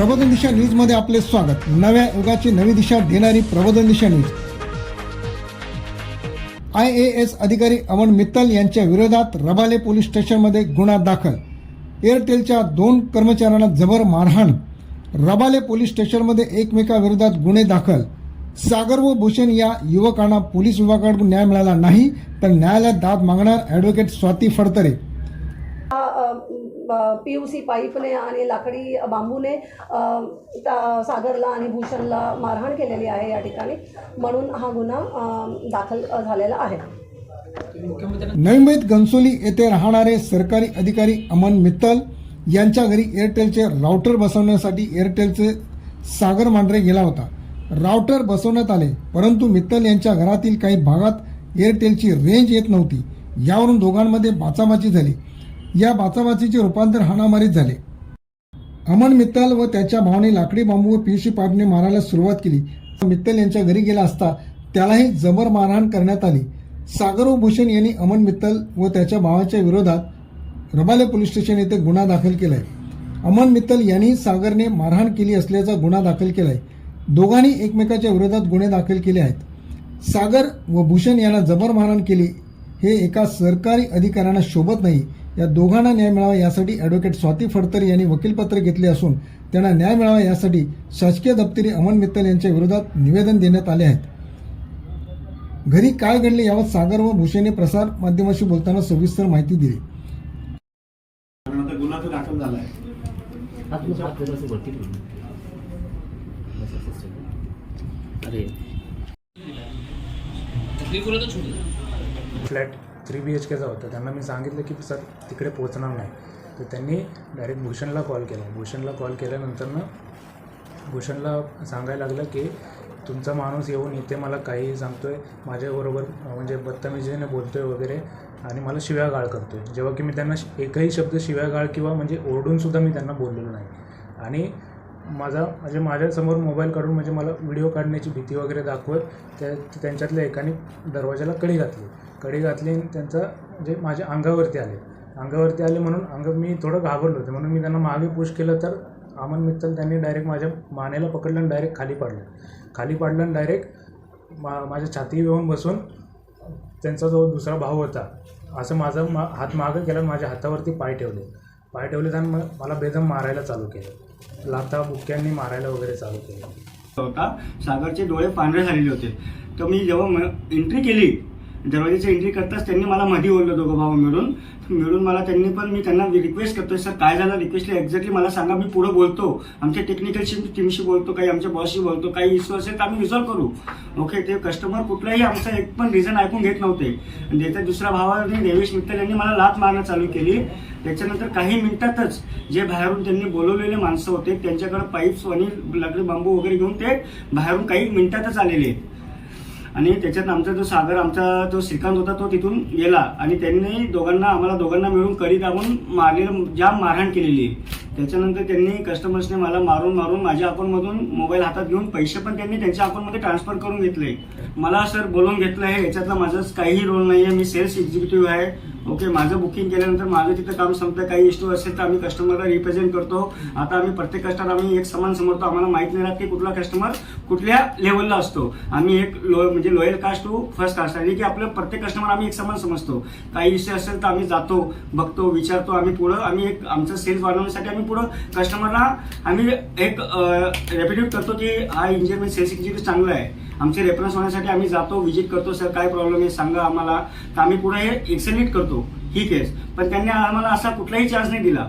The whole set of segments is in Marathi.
प्रबोधन दिशा न्यूजमध्ये आपले स्वागत. नव्या युगाची नवी दिशा देणारी Prabodhan Disha news. I A S अधिकारी अमन मित्तल यांच्या विरोधात रबाले पोलीस स्टेशनमध्ये गुन्हा दाखल. एअरटेलच्या दोन कर्मचाऱ्यांना जबर मारहाण. रबाले पोलीस स्टेशनमध्ये एकमेकाविरोधात गुन्हे दाखल. सागर व भूषण या युवकांना पोलीस विभागाकडून न्याय मिळाला नाही तर न्यायालयात दाद मागणार advocate Swati Phadtare. P U C पाईपने आणि लाकडी बांबूने सागरला आणि भूषणला मारहाण केलेली आहे या ठिकाणी. म्हणून हा गुन्हा दाखल झालेला आहे. नवी मुंबईत घनसोली येथे राहणारे सरकारी अधिकारी अमन मित्तल यांच्या घरी एअरटेलचे राउटर बसवण्यासाठी एअरटेलचे सागर मांढरे गेला होता. राउटर बसवण्यात आले परंतु मित्तल यांच्या घरातील काही भागात एअरटेलची रेंज येत नव्हती. यावरून दोघांमध्ये बाचाबाची झाली. या बाचाबाचीचे रूपांतर हाणामारीत झाले. अमन मित्तल व त्याच्या भावाने लाकडी बांबू व पियुषी पाईपने मारायला सुरुवात केली. मित्तल यांच्या घरी गेला असता त्यालाही जबर मारहाण करण्यात आली. सागर व भूषण यांनी अमन मित्तल व त्याच्या भावाच्या विरोधात रबाले पोलीस स्टेशन येथे गुन्हा दाखल केलाय. अमन मित्तल यांनी सागरने मारहाण केली असल्याचा गुन्हा दाखल केलाय. दोघांनी एकमेकाच्या विरोधात गुन्हे दाखल केले आहेत. सागर व भूषण यांना जबर मारहाण केली हे एका सरकारी अधिकाऱ्यांना शोभत नाही. या दोघांना न्याय मिळावा यासाठी ॲडव्होकेट स्वाती फडतरे यांनी वकीलपत्र घेतले असून त्यांना न्याय मिळावा यासाठी शासकीय दप्तरी अमन मित्तल यांच्या विरोधात निवेदन देण्यात आले आहेत. घरी काय घडले यावर सागर व भूषणने प्रसार माध्यमाशी बोलताना सविस्तर माहिती दिली. गुन्हा दाखल. अरे. फ्लॅट थ्री बी एच केचा होता. त्यांना मी सांगितलं की सर तिकडे पोचणार नाही. तर त्यांनी डायरेक्ट भूषणला कॉल केला. भूषणला कॉल केल्यानंतरनं भूषणला सांगायला लागलं की तुमचा माणूस येऊन इथे मला काही आहे माझ्याबरोबर म्हणजे म्हणजे बदतमीजीने आहे वगैरे आणि मला शिव्यागाळ करतो आहे जेव्हा की मी त्यांना श- एकही शब्द शिव्यागाळ किंवा म्हणजे ओरडूनसुद्धा मी त्यांना बोललेलो नाही. आणि माझा म्हणजे माझ्यासमोर मोबाईल काढून म्हणजे मला व्हिडिओ काढण्याची भीती वगैरे दाखवत त्या त्यांच्यातल्या एकाने दरवाजाला कडी घातली. कडी घातली आणि त्यांचा म्हणजे माझ्या अंगावरती आले. अंगावरती आले म्हणून अंग मी थोडं घाबरलो होते. म्हणून मी त्यांना मागे पुश केलं तर अमन मित्तल त्यांनी डायरेक्ट माझ्या मानेला पकडलं आणि डायरेक्ट खाली पाडलं. खाली पाडलं आणि डायरेक्ट मा माझ्या छाती येऊन बसून त्यांचा जो दुसरा भाऊ होता असं माझा मा हात मागं केला आणि माझ्या हातावरती पाय ठेवले. पाय ठेवले आणि मग मला बेदम मारायला चालू केलं. लाथा बुक्क्यांनी मारायला वगैरे चालू केलं. होता. सागरचे डोळे पांढरे झालेले होते. तर मी जेव्हा एंट्री केली दरवाजाची एंट्री करताच त्यांनी मला मध्ये ओढलं दोघं भाऊ मिळून. मिळून मला त्यांनी पण मी त्यांना रिक्वेस्ट करतोय सर काय झालं? रिक्वेस्टली एक्झॅक्टली मला सांगा मी पुढं बोलतो. आमच्या टेक्निकल टीमशी बोलतो काही आमच्या बॉसशी बोलतो काही इश्यू असेल तर आम्ही रिझॉल्व्ह करू. ओके ते कस्टमर कुठलाही आमचं एक पण रिझन ऐकून घेत नव्हते. आणि त्याच्या दुसऱ्या भावाने देवेश मित्तल यांनी मला लात मारणं चालू केली. त्याच्यानंतर काही मिनिटातच जे बाहेरून त्यांनी बोलवलेले माणसं होते त्यांच्याकडे पाईप्स आणि लकडी बांबू वगैरे घेऊन ते बाहेरून काही मिनिटातच आलेले. आहेत आणि त्याच्यात आमचा जो सागर आमचा जो श्रीकांत होता तो तिथून गेला. आणि त्यांनी दोघांना आम्हाला दोघांना मिळून कडी दाबून मारलेलं जाम मारहाण केलेली. आहे त्याच्यानंतर त्यांनी कस्टमर्सने मला मारून मारून माझ्या अकाउंटमधून मोबाईल हातात घेऊन पैसे पण त्यांनी त्यांच्या अकाउंटमध्ये ट्रान्सफर करून घेतले. मला सर बोलून घेतलं आहे याच्यातला माझा काहीही रोल नाही आहे मी सेल्स एक्झिक्युटिव्ह आहे. ओके माझं बुकिंग केल्यानंतर माझं तिथं काम संपतं काही इश्यू असेल तर आम्ही कस्टमरला रिप्रेझेंट करतो. आता आम्ही प्रत्येक कस्टमर आम्ही एक समान समजतो आम्हाला माहीत नाही राहत की कुठला कस्टमर कुठल्या लेवलला असतो. आम्ही एक लो म्हणजे lower caste to first caste आहे. की आपलं प्रत्येक कस्टमर आम्ही एक समान समजतो. काही इश्यू असेल तर आम्ही जातो बघतो विचारतो आम्ही पुढं आम्ही एक आमचं सेल्स वाढवण्यासाठी आम्ही पुढं कस्टमरला आम्ही एक रेप्युटेड करतो की हा इंजिनियर सेल्स एक्झिक्युटिव्ह चांगला आहे. आमचे रेफरन्स होण्यासाठी आम्ही जातो व्हिजिट करतो सर काय प्रॉब्लेम आहे? सांगा आम्हाला. तर आम्ही पुढे हे एक्सेलेट करतो. ही केस. पण त्यांनी आम्हाला असा कुठलाही चान्स नाही दिला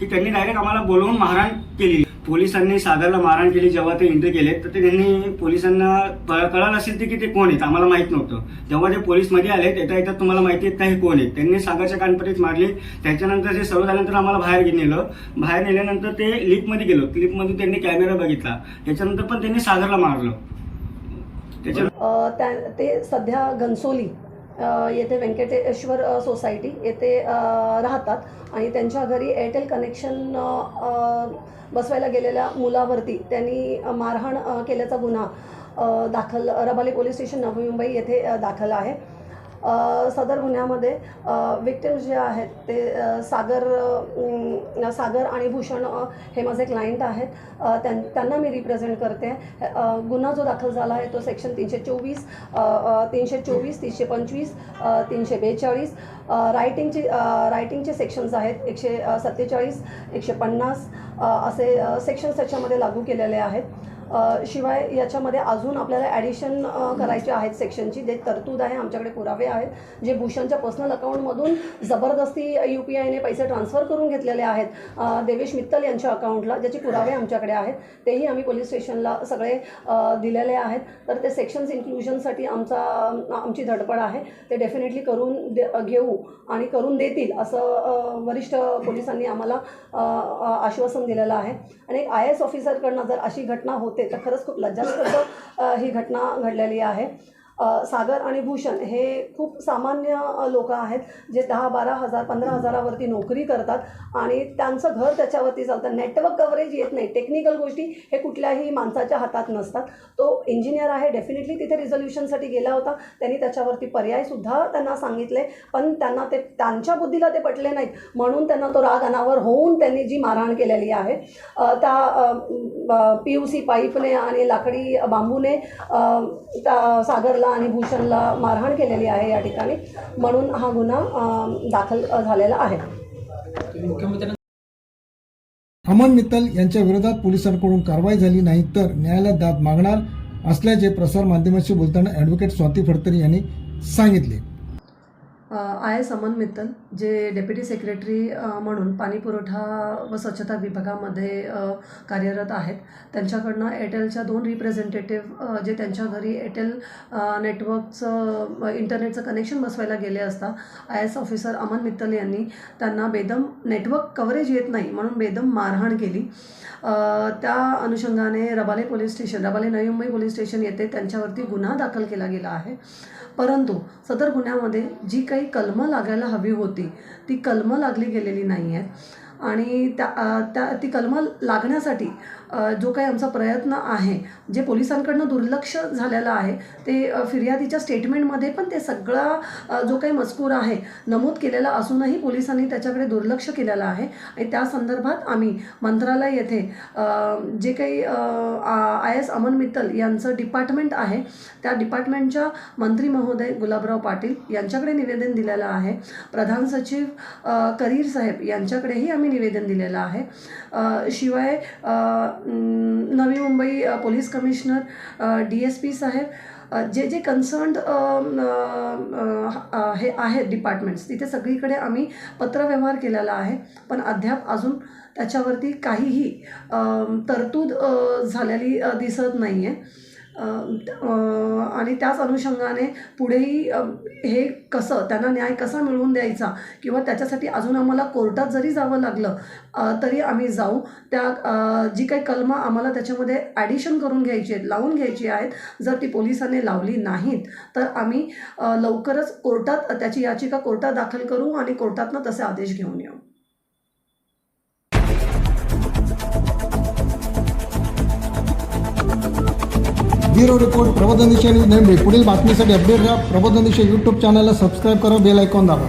की त्यांनी डायरेक्ट आम्हाला बोलवून मारहाण केली. पोलिसांनी सागरला मारहाण केली जेव्हा ते एंट्री केले तर ते त्यांनी पोलिसांना कळालं असेल ते की ते कोण आहेत आम्हाला माहीत नव्हतं. जेव्हा ते पोलीसमध्ये आले येता येतात तुम्हाला माहिती आहेत नाही हे कोण आहेत. त्यांनी सागरच्या कानपटीत मारली. त्याच्यानंतर ते सर्व झाल्यानंतर आम्हाला बाहेर नेलं. बाहेर नेल्यानंतर ते लिफ्टमध्ये गेलो. लिफ्टमध्ये त्यांनी कॅमेरा बघितला. त्याच्यानंतर पण त्यांनी सागरला मारलं. त्याच्या ते सध्या घनसोली येथे व्यंकटेश्वर सोसायटी येथे राहतात आणि त्यांच्या घरी एअरटेल कनेक्शन बसवायला गेलेल्या मुलावरती त्यांनी मारहाण केल्याचा गुन्हा दाखल रबाली पोलीस स्टेशन नवी मुंबई येथे दाखल आहे. सदर गुन्ह्यामध्ये विक्टिम्स जे आहेत ते सागर सागर आणि भूषण हे माझे क्लायंट आहेत. त्यां त्यांना मी रिप्रेझेंट करते. गुन्हा जो दाखल झाला आहे तो सेक्शन तीनशे चोवीस तीनशे चोवीस तीनशे पंचवीस तीनशे बेचाळीस रायटिंगचे रायटिंगचे सेक्शन्स आहेत. एकशे सत्तेचाळीस एकशे पन्नास असे सेक्शन्स त्याच्यामध्ये लागू केलेले आहेत. शिवाय याच्यामध्ये अजून आपल्याला ॲडिशन करायचे आहेत सेक्शनची जे तरतूद आहे आमच्याकडे पुरावे आहेत जे भूषणच्या पर्सनल अकाउंटमधून जबरदस्ती यू पी आयने पैसे ट्रान्सफर करून घेतलेले आहेत देवेश मित्तल यांच्या अकाउंटला ज्याचे पुरावे आमच्याकडे आहेत तेही आम्ही पोलीस स्टेशनला सगळे दिलेले आहेत. तर ते सेक्शन्स इन्क्लुजनसाठी आमचा आमची धडपड आहे. ते डेफिनेटली करून दे घेऊ आणि करून देतील असं वरिष्ठ पोलिसांनी आम्हाला आश्वासन दिलेलं आहे. आणि एक आय एस ऑफिसरकडनं जर अशी घटना होती तर खरंच खूप लज्जास्पद ही घटना घडलेली आहे. सागर आणि भूषण हे खूप सामान्य लोक आहेत जे दहा बारा हजार पंधरा हजारावरती नोकरी करतात आणि त्यांचं घर त्याच्यावरती चालतं. नेटवर्क कव्हरेज येत नाही. टेक्निकल गोष्टी हे कुठल्याही माणसाच्या हातात नसतात. तो इंजिनियर आहे डेफिनेटली तिथे रिझोल्युशनसाठी गेला होता. त्यांनी त्याच्यावरती पर्यायसुद्धा त्यांना सांगितले पण त्यांना ते त्यांच्या बुद्धीला ते पटले नाहीत. म्हणून त्यांना तो राग अनावर होऊन त्यांनी जी मारहाण केलेली आहे त्या पी यू सी पाईपने आणि लाकडी बांबूने त्या सागरला आणि भूषणला मारहाण केलेली आहे या ठिकाणी. म्हणून हा गुन्हा दाखल झालेला आहे. अमन मित्तल यांच्या विरोधात पोलिसांकडून कारवाई झाली नाही तर न्यायालयात दाद मागणार असल्याचे प्रसार माध्यमांशी बोलताना ॲडव्होकेट स्वाती फडतरी यांनी सांगितले. आय एस अमन मित्तल जे डेप्युटी सेक्रेटरी म्हणून पाणी पुरवठा व स्वच्छता विभागामध्ये कार्यरत आहेत. त्यांच्याकडनं एअरटेलच्या दोन रिप्रेझेंटेटिव्ह जे त्यांच्या घरी एअरटेल नेटवर्कचं इंटरनेटचं कनेक्शन बसवायला गेले असता I S officer Aman Mittal यांनी त्यांना बेदम नेटवर्क कव्हरेज येत नाही म्हणून बेदम मारहाण केली. त्या अनुषंगाने रबाले पोलीस स्टेशन रबाले नवी मुंबई पोलीस स्टेशन येथे त्यांच्यावरती गुन्हा दाखल केला गेला आहे. परंतु सदर गुन्ह्यामध्ये जी काही काही कलमं लागायला हवी होती. ती कलमं लागली गेलेली नाही आहेत आणि त्या त्या ती कलमं लागण्यासाठी जो काही आमचा प्रयत्न आहे जे पोलिसांकडनं दुर्लक्ष झालेलं आहे ते फिर्यादीच्या स्टेटमेंटमध्ये पण ते सगळा जो काही मजकूर आहे नमूद केलेला असूनही पोलिसांनी त्याच्याकडे दुर्लक्ष केलेलं आहे. आणि त्या संदर्भात आम्ही मंत्रालय येथे जे काही आय एस अमन मित्तल यांचं डिपार्टमेंट आहे त्या डिपार्टमेंटच्या मंत्री महोदय गुलाबराव पाटील यांच्याकडे निवेदन दिलेलं आहे. प्रधान सचिव करीर साहेब यांच्याकडेही आम्ही निवेदन दिलेलं आहे. शिवाय Navi Mumbai police commissioner D S P साहेब जे जे कन्सर्न्ड हे आहेत डिपार्टमेंट्स तिथे सगळीकडे आम्ही पत्रव्यवहार केलेला आहे. पण अद्याप अजून त्याच्यावरती काहीही तरतूद झालेली दिसत नाही आहे आणि त्याच अनुषंगाने पुढेही हे कसं त्यांना न्याय कसा मिळवून द्यायचा किंवा त्याच्यासाठी अजून आम्हाला कोर्टात जरी जावं लागलं तरी आम्ही जाऊ. त्या जी काही कलमं आम्हाला त्याच्यामध्ये ॲडिशन करून घ्यायची आहेत लावून घ्यायची आहेत जर ती पोलिसांनी लावली नाहीत तर आम्ही लवकरच कोर्टात त्याची याचिका कोर्टात दाखल करू आणि कोर्टातनं तसे आदेश घेऊन येऊ. ब्युरो रिपोर्ट प्रबोधन दिशा न्यूज नेमडे पुढील बातमीसाठी अपडेट राहा. प्रबोधन दिशा यूट्यूब चॅनलला सबस्क्राईब करा. बेल आयकॉन दाबा.